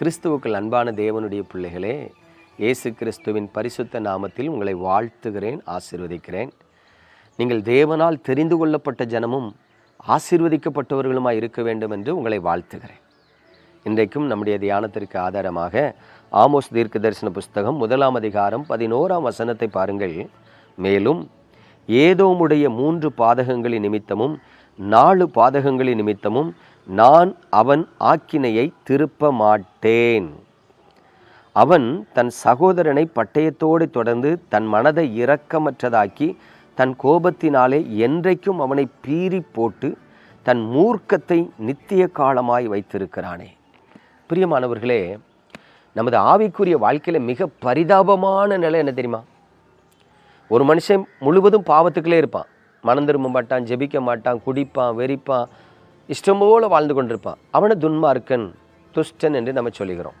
கிறிஸ்துவுக்குள் அன்பான தேவனுடைய பிள்ளைகளே இயேசு கிறிஸ்துவின் பரிசுத்த நாமத்தில் உங்களை வாழ்த்துகிறேன் ஆசிர்வதிக்கிறேன். நீங்கள் தேவனால் தெரிந்து கொள்ளப்பட்ட ஜனமும் ஆசீர்வதிக்கப்பட்டவர்களுமாய் இருக்க வேண்டும் என்று உங்களை வாழ்த்துகிறேன். இன்றைக்கும் நம்முடைய தியானத்திற்கு ஆதாரமாக ஆமோஸ் தீர்க்க தரிசன புஸ்தகம் முதலாம் அதிகாரம் பதினோராம் வசனத்தை பாருங்கள். மேலும் ஏதோமுடைய மூன்று பாதகங்களின் நிமித்தமும் நாலு பாதகங்களின் நிமித்தமும் நான் அவன் ஆக்கினையை திருப்ப மாட்டேன் அவன் தன் சகோதரனை பட்டயத்தோடு தொடர்ந்து தன் மனதை இரக்கமற்றதாக்கி தன் கோபத்தினாலே என்றைக்கும் அவனை பீறி போட்டு தன் மூர்க்கத்தை நித்திய காலமாய் வைத்திருக்கிறானே. பிரியமானவர்களே நமது ஆவிக்குரிய வாழ்க்கையில் மிக பரிதாபமான நிலை என்ன தெரியுமா? ஒரு மனுஷன் முழுவதும் பாவத்துக்குள்ளே இருப்பான். மனம் திரும்ப மாட்டான் ஜெபிக்க மாட்டான் குடிப்பான் வெறிப்பான் இஷ்டம் போல வாழ்ந்து கொண்டிருப்பான். அவனை துன்மார்க்கன் துஷ்டன் என்று நம்ம சொல்லுகிறோம்.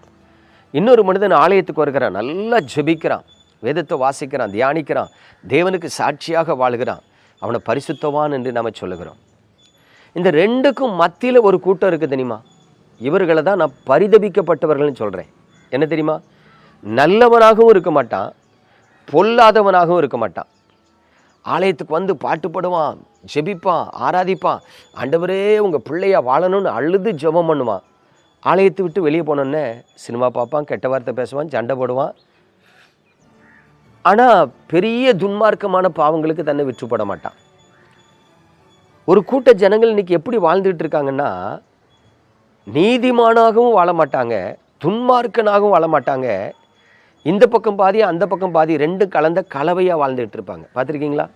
இன்னொரு மனிதன் ஆலயத்துக்கு வருகிறான். நல்லா ஜெபிக்கிறான். வேதத்தை வாசிக்கிறான் தியானிக்கிறான். தேவனுக்கு சாட்சியாக வாழ்கிறான். அவனை பரிசுத்தவான் என்று நம்ம சொல்லுகிறோம். இந்த ரெண்டுக்கும் மத்தியில் ஒரு கூட்டம் இருக்குது தெரியுமா? இவர்களை தான் நான் பரிதபிக்கப்பட்டவர்கள்னு சொல்கிறேன் என்ன தெரியுமா? நல்லவனாகவும் இருக்க மாட்டான் பொல்லாதவனாகவும் இருக்க மாட்டான். ஆலயத்துக்கு வந்து பாட்டு பாடுவான் ஜெபிப்பான் ஆராதிப்பான். ஆண்டவரே உங்கள் பிள்ளையா வாழணும்னு அழுது ஜெபம் பண்ணுவான். ஆலயத்தை விட்டு வெளியே போனோன்னே சினிமா பார்ப்பான் கெட்ட வார்த்தை பேசுவான் சண்டை போடுவான். ஆனால் பெரிய துன்மார்க்கமான பாவங்களுக்கு தன்னை விற்றுப்பட மாட்டான். ஒரு கூட்ட ஜனங்கள் இன்னைக்கு எப்படி வாழ்ந்துக்கிட்டு இருக்காங்கன்னா நீதிமானாகவும் வாழ மாட்டாங்க துன்மார்க்கனாகவும் வாழ மாட்டாங்க இந்த பக்கம் பாதி அந்த பக்கம் பாதி ரெண்டு கலந்த கலவையாக வாழ்ந்துகிட்டு இருப்பாங்க. பார்த்துருக்கீங்களா?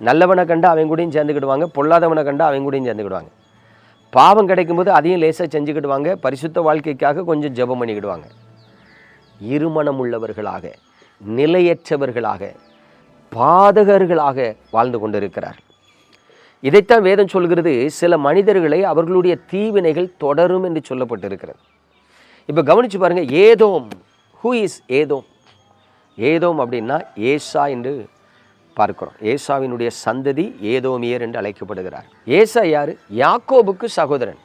நல்லவனை கண்டு அவங்க கூடயும் சேர்ந்துக்கிடுவாங்க பொல்லாதவனை கண்டு அவங்க கூடயும் சேர்ந்துக்கிடுவாங்க. பாவம் கிடைக்கும்போது அதையும் லேசாக செஞ்சுக்கிடுவாங்க பரிசுத்த வாழ்க்கைக்காக கொஞ்சம் ஜெபம் பண்ணிக்கிடுவாங்க. இருமணம் உள்ளவர்களாக நிலையற்றவர்களாக பாதகர்களாக வாழ்ந்து கொண்டிருக்கிறார் இதைத்தான் வேதம் சொல்கிறது சில மனிதர்களை அவர்களுடைய தீவினைகள் தொடரும் என்று சொல்லப்பட்டிருக்கிறது. இப்போ கவனிச்சு பாருங்கள் Edom who is Edom Edom அப்படின்னா ஏசா என்று பார்க்கிறோம். ஏசாவினுடைய சந்ததி ஏதோமியர் என்று அழைக்கப்படுகிறார். ஏசா யார்? யாக்கோபுக்கு சகோதரன்.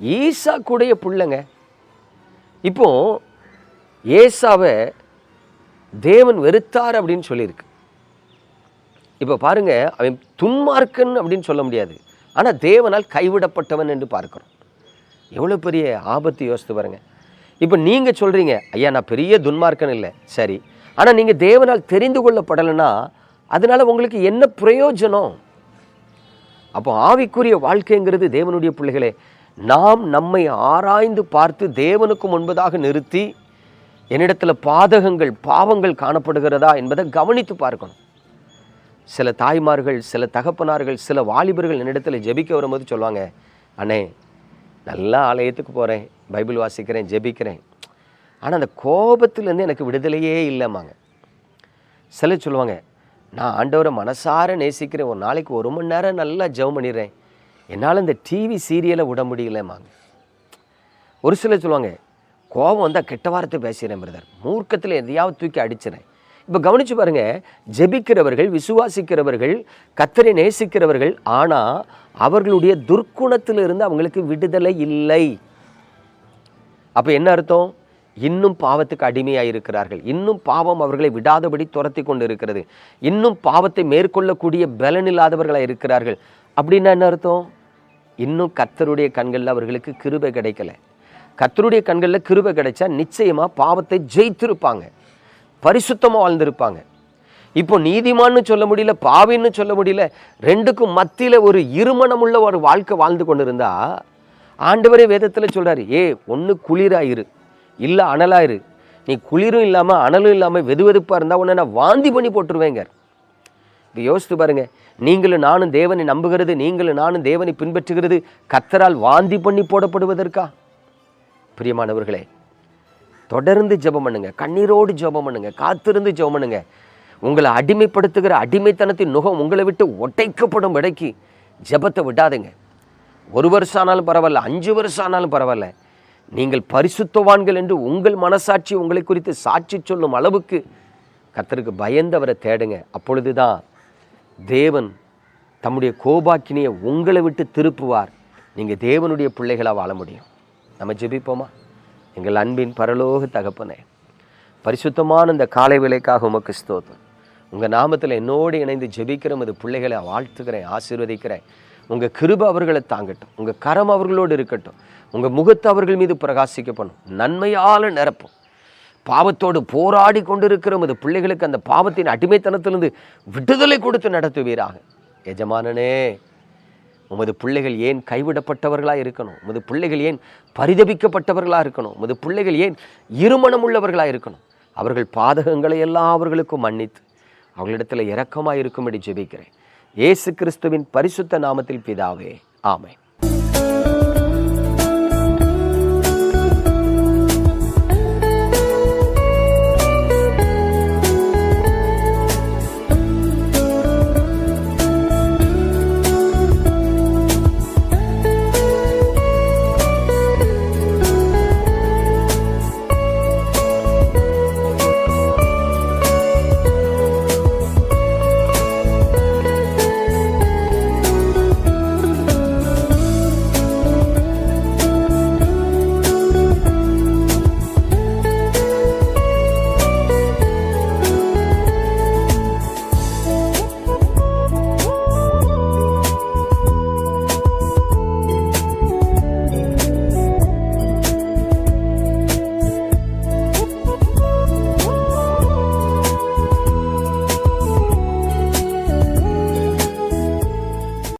ஈசா கூடைய பிள்ளைங்க. இப்போ ஏசாவை தேவன் வெறுத்தார் அப்படின்னு சொல்லியிருக்கு. இப்போ பாருங்க அவன் துன்மார்க்கன் அப்படின்னு சொல்ல முடியாது. ஆனால் தேவனால் கைவிடப்பட்டவன் என்று பார்க்கிறோம். எவ்வளோ பெரிய ஆபத்து யோசித்து பாருங்க. இப்போ நீங்கள் சொல்கிறீங்க ஐயா நான் பெரிய துன்மார்க்கன் இல்லை. சரி. ஆனால் நீங்கள் தேவனால் தெரிந்து கொள்ளப்படலைன்னா அதனால் உங்களுக்கு என்ன பிரயோஜனம்? அப்போ ஆவிக்குரிய வாழ்க்கைங்கிறது தேவனுடைய பிள்ளைகளே நாம் நம்மை ஆராய்ந்து பார்த்து தேவனுக்கு முன்பதாக நிறுத்தி என்னிடத்தில் பாதகங்கள் பாவங்கள் காணப்படுகிறதா என்பதை கவனித்து பார்க்கணும். சில தாய்மார்கள் சில தகப்பனார்கள் சில வாலிபர்கள் என்னிடத்தில் ஜெபிக்க வரும்போது சொல்லுவாங்க அண்ணே நல்லா ஆலயத்துக்கு போகிறேன் பைபிள் வாசிக்கிறேன் ஜெபிக்கிறேன். ஆனால் அந்த கோபத்துலேருந்து எனக்கு விடுதலையே இல்லைம்மாங்க. சில சொல்லுவாங்க நான் ஆண்டவரை மனசார நேசிக்கிறேன் ஒரு நாளைக்கு ஒரு மணி நேரம் நல்லா ஜெபம் பண்ணிடுறேன். என்னால் இந்த டிவி சீரியலை விட முடியலம்மாங்க. ஒரு சிலர் சொல்லுவாங்க கோபம் வந்தால் கெட்ட வார்த்தை பேசுகிறேன் பிரதர் மூர்க்கத்தில் எதையாவது தூக்கி அடிச்சிடறேன். இப்போ கவனித்து பாருங்கள் ஜெபிக்கிறவர்கள் விசுவாசிக்கிறவர்கள் கத்தரை நேசிக்கிறவர்கள் ஆனால் அவர்களுடைய துர்க்குணத்திலிருந்து அவங்களுக்கு விடுதலை இல்லை. அப்போ என்ன அர்த்தம்? இன்னும் பாவத்துக்கு அடிமையாக இருக்கிறார்கள் இன்னும் பாவம் அவர்களை விடாதபடி துரத்தி கொண்டு இருக்கிறது இன்னும் பாவத்தை மேற்கொள்ளக்கூடிய பலன் இல்லாதவர்களாக இருக்கிறார்கள். அப்படின்னா என்ன அர்த்தம்? இன்னும் கத்தருடைய கண்களில் அவர்களுக்கு கிருபை கிடைக்கல. கத்தருடைய கண்களில் கிருபை கிடைச்சா நிச்சயமாக பாவத்தை ஜெயித்திருப்பாங்க. பரிசுத்தமாக வாழ்ந்திருப்பாங்க. இப்போ நீதிமான்னு சொல்ல முடியல பாவின்னு சொல்ல முடியல ரெண்டுக்கும் மத்தியில் ஒரு இருமணமுள்ள ஒரு வாழ்க்கை வாழ்ந்து கொண்டு இருந்தா ஆண்டவரே வேதத்தில் சொல்கிறார் ஏ ஒன்று குளிராயிரு இல்லை அனலாயிரு. நீ குளிரும் இல்லாமல் அனலும் இல்லாமல் வெது வெதுப்பாக இருந்தால் உன்னை நான் வாந்தி பண்ணி போட்டுருவேங்க. இப்போ யோசித்து பாருங்கள் நீங்களும் நானும் தேவனை நம்புகிறது நீங்களும் நானும் தேவனை பின்பற்றுகிறது கத்தரால் வாந்தி பண்ணி போடப்படுவதற்கா? பிரியமானவர்களே தொடர்ந்து ஜெபம் பண்ணுங்க. கண்ணீரோடு ஜெபம் பண்ணுங்க. காத்திருந்து ஜெபம் பண்ணுங்க. உங்களை அடிமைப்படுத்துகிற அடிமைத்தனத்தின் நுகம் உங்களை விட்டு ஒட்டைக்கப்படும் இடைக்கு ஜெபத்தை விடாதுங்க. ஒரு வருஷம் ஆனாலும் பரவாயில்ல அஞ்சு வருஷம் ஆனாலும் பரவாயில்ல. நீங்கள் பரிசுத்தவான்கள் என்று உங்கள் மனசாட்சி உங்களை குறித்து சாட்சி சொல்லும் அளவுக்கு கத்தருக்கு பயந்தவரை தேடுங்க. அப்பொழுதுதான் தேவன் தம்முடைய கோபாக்கினியை உங்களை விட்டு திருப்புவார். நீங்கள் தேவனுடைய பிள்ளைகளாக வாழ முடியும். நம்ம ஜெபிப்போமா? எங்கள் அன்பின் பரலோக தகப்பனே பரிசுத்தமான இந்த காலை விலைக்காக உமக்கு ஸ்தோத்தம் உங்கள் நாமத்தில் என்னோடு இணைந்து ஜெபிக்கிற உமது பிள்ளைகளை வாழ்த்துக்கிறேன் ஆசீர்வதிக்கிறேன். உங்கள் கிருப அவர்களை தாங்கட்டும் உங்கள் கரம் அவர்களோடு இருக்கட்டும் உங்கள் முகத்தை அவர்கள் மீது பிரகாசிக்கப்படும் நன்மையால் நிரப்பும். பாவத்தோடு போராடி கொண்டிருக்கிற உமது பிள்ளைகளுக்கு அந்த பாவத்தின் அடிமைத்தனத்திலிருந்து விடுதலை கொடுத்து நடத்துவீராக. எஜமானனே உமது பிள்ளைகள் ஏன் கைவிடப்பட்டவர்களாக இருக்கணும்? உமது பிள்ளைகள் ஏன் பரிதபிக்கப்பட்டவர்களாக இருக்கணும்? உமது பிள்ளைகள் ஏன் இருமணம் உள்ளவர்களாக இருக்கணும்? அவர்கள் பாதகங்களை எல்லாம் அவர்களுக்கும் மன்னித்து அவர்களிடத்தில் இரக்கமாக இருக்கும்படி ஜெபிக்கிறேன். இயேசு கிறிஸ்துவின் பரிசுத்த நாமத்தில் பிதாவே ஆமை